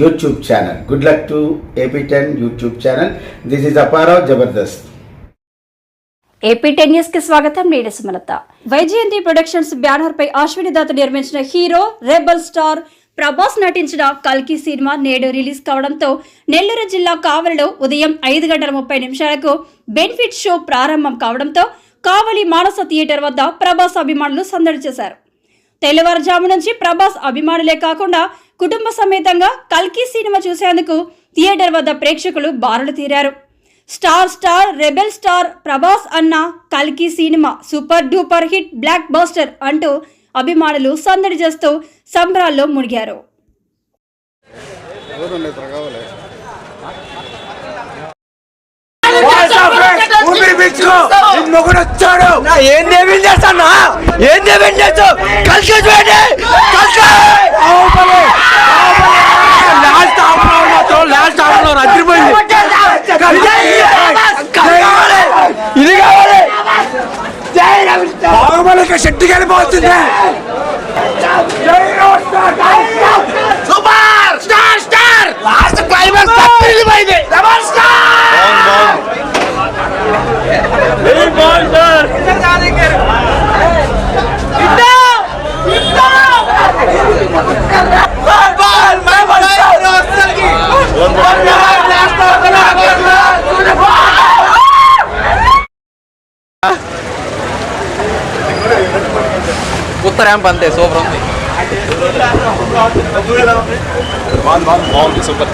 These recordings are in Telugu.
YouTube channel good luck to AP ten YouTube channel this is Aparao Jabardasth AP ten న్యూస్కి స్వాగతం. నేను సుమలత. వైజయంతి ప్రొడక్షన్స్ బ్యానర్ పై అశ్విని దత్ నిర్మించిన హీరో రెబల్ స్టార్ ప్రభాస్ నటించిన కల్కి సినిమా నేడు రిలీజ్ కావడంతో నెల్లూరు జిల్లా కావలిలో ఉదయం ఐదు గంటల ముప్పై నిమిషాలకు బెనిఫిట్ షో ప్రారంభం కావడంతో కావలి మానస థియేటర్ వద్ద ప్రభాస్ అభిమానులు సందడి చేశారు. తెల్లవారుజాము నుంచి ప్రభాస్ అభిమానులే కాకుండా కుటుంబ సమేతంగా కల్కి సినిమా చూసేందుకు థియేటర్ వద్ద ప్రేక్షకులు బారులు తీరారు. Star star rebel star Prabhas అన్న కల్కి cinema super duper hit blockbuster అంటూ అభిమానులు సందడి చేస్తూ సంబరాల్లో మునిగారు. నీ మొగుడు వచ్చాడు. ఏం చేస్తానా? ఏం చేస్తావు? కలిసి చూడండి. కలిసి. లాస్ట్ హాఫ్ అవర్ మాత్రం లాస్ట్ హాఫ్ అవర్ అదిరిపోయింది ఇది కావాలి. బాహుబలికి శక్తి కలిపోతుంది super star star last climax అదిరిపోయింది నమస్కారం కొత్త ర్యాంప్ అంతే సూపర్ ఉంది. బాగుంది సూపర్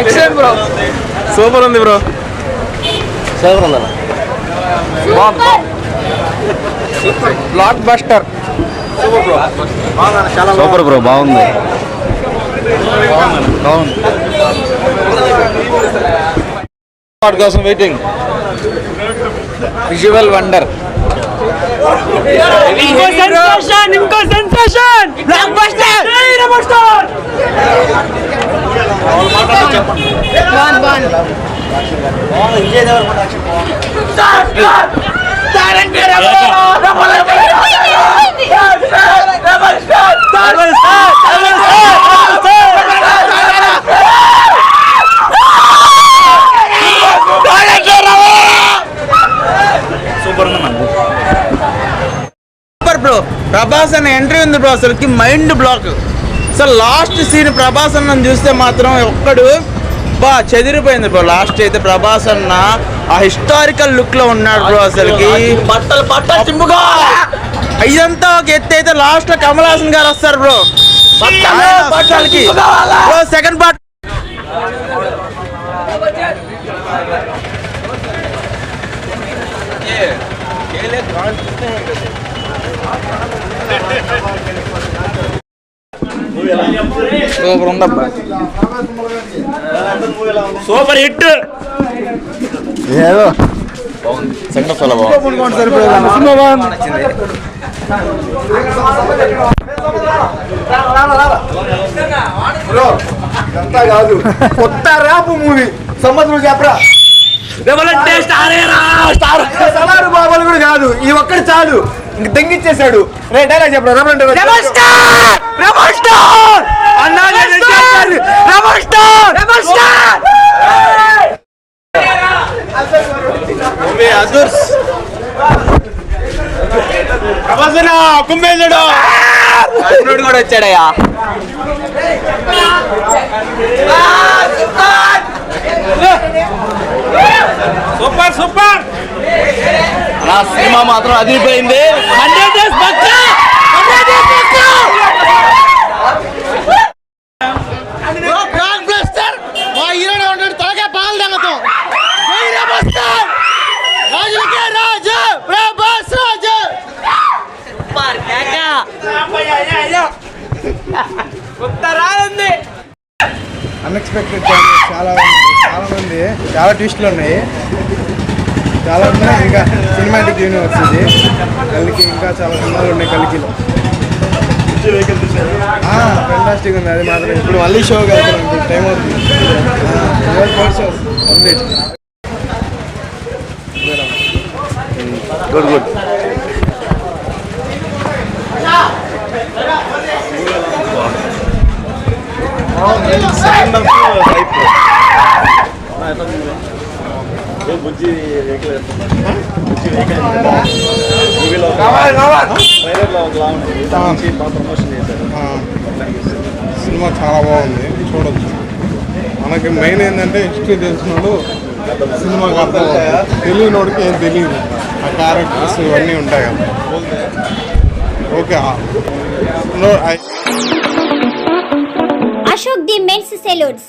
ఎక్సలెంట్ బ్రో సూపర్ ఉంది బ్రో సూపర్ ఉంది బ్లాక్ బస్టర్ సూపర్ బ్రో బాగుంది. బాగుంది. వాటి కోసం వెయిటింగ్ విజువల్ వండర్ ఇంకో సెన్సేషన్ ఇంకో sensation blockbuster bro Prabhas అన్న ఎంట్రీ ఉంది బ్రో అసలుకి. మైండ్ బ్లాక్ అసలు లాస్ట్ సీన్ ప్రభాస్ అన్న చూస్తే మాత్రం ఒక్కడు బా చెదిరిపోయింది బ్రో లాస్ట్ అయితే ప్రభాస్ అన్న ఆ హిస్టారికల్ లుక్లో ఉన్నాడు బ్రో అసలుకి. బట్టలు బట్టలు చింపుగా ఇదంతా ఒక ఎత్తు అయితే లాస్ట్లో కమల్ హాసన్ గారు వస్తారు బ్రో బట్టలు బట్టలు చింపుకోవాలా? Bro second part super ఉందబ్బా. Super hit. ఏదో. సెకండ్ చాలా బాగుంది. కొత్త ర్యాప్ మూవీ. సంవత్సరం చెప్పరా? స్టార్ స్టార్ బాబాలు కూడా కాదు. ఈ ఒక్కటి చాలు. ఇంక తెంగిచ్చేసాడు రే డైలాగ్ చెప్పరా? Ramana rebel star rebel star అన్నా రెబల్ స్టార్ ప్రభాసన కుంభేశాడు కూడా వచ్చాడయ్యా. Super super. నా సినిమా మాత్రం అదిరిపోయింది. హండ్రెడ్ డేస్ డేస్ అన్ఎక్స్పెక్టెడ్ చాలా చాలా మంది చాలా ట్విస్ట్లు ఉన్నాయి. చాలా ఉన్నాయి. ఇంకా సినిమాటిక్ యూనివర్స్ ఇది. కలికి ఇంకా చాలా సినిమాలు ఉన్నాయి కలికిలో ఫెంటాస్టిక్ ఉంది. అది మాత్రం ఇప్పుడు మళ్ళీ షో వెళ్తున్నాం. ఇప్పుడు టైం అవుతుంది. Four shows complete good good cinema చాలా బాగుంది. చూడొచ్చు. మనకి మెయిన్ ఏంటంటే హిస్టరీ తెలిసినోడు సినిమాకి అర్థం. తెలియనోడికి ఏం తెలియదు. ఆ క్యారెక్టర్స్ ఇవన్నీ ఉంటాయి కదా. Okay Ashok the men's salons.